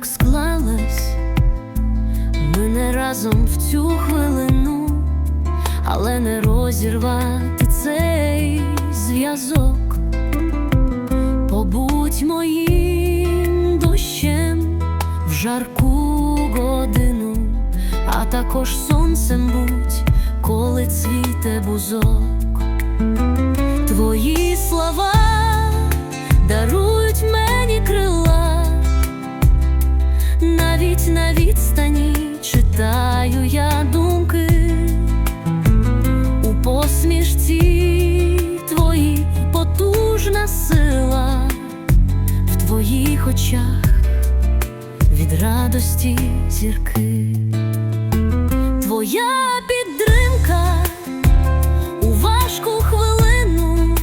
так склалось, ми не разом в цю хвилину, але не розірвати цей зв'язок, побудь моїм дощем в жарку годину, а також сонцем будь, коли цвіте бузок, твої слова. Твоїх очах від радості зірки, твоя підтримка у важку хвилину,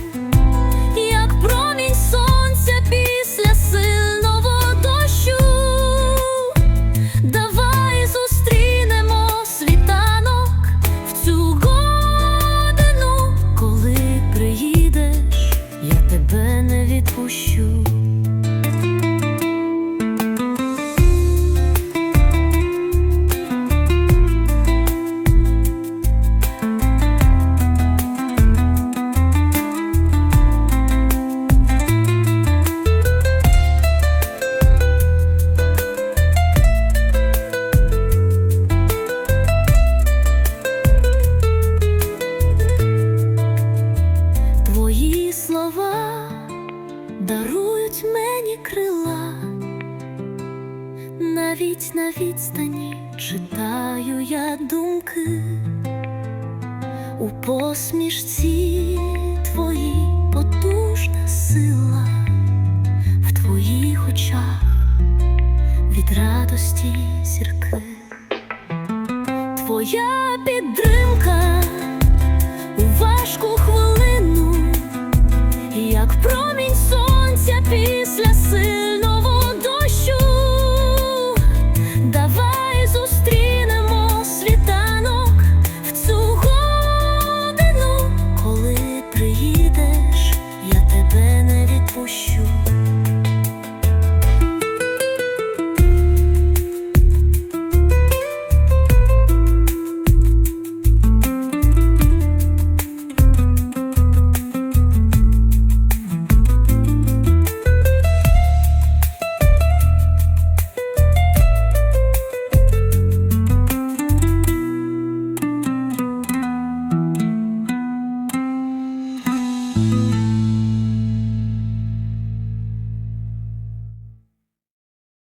як промінь сонця після сильного дощу. Давай зустрінемо світанок в цю годину, коли приїдеш, я тебе не відпущу. Навіть на відстані читаю я думки. У посмішці твої потужна сила, в твоїх очах від радості зірки, твоя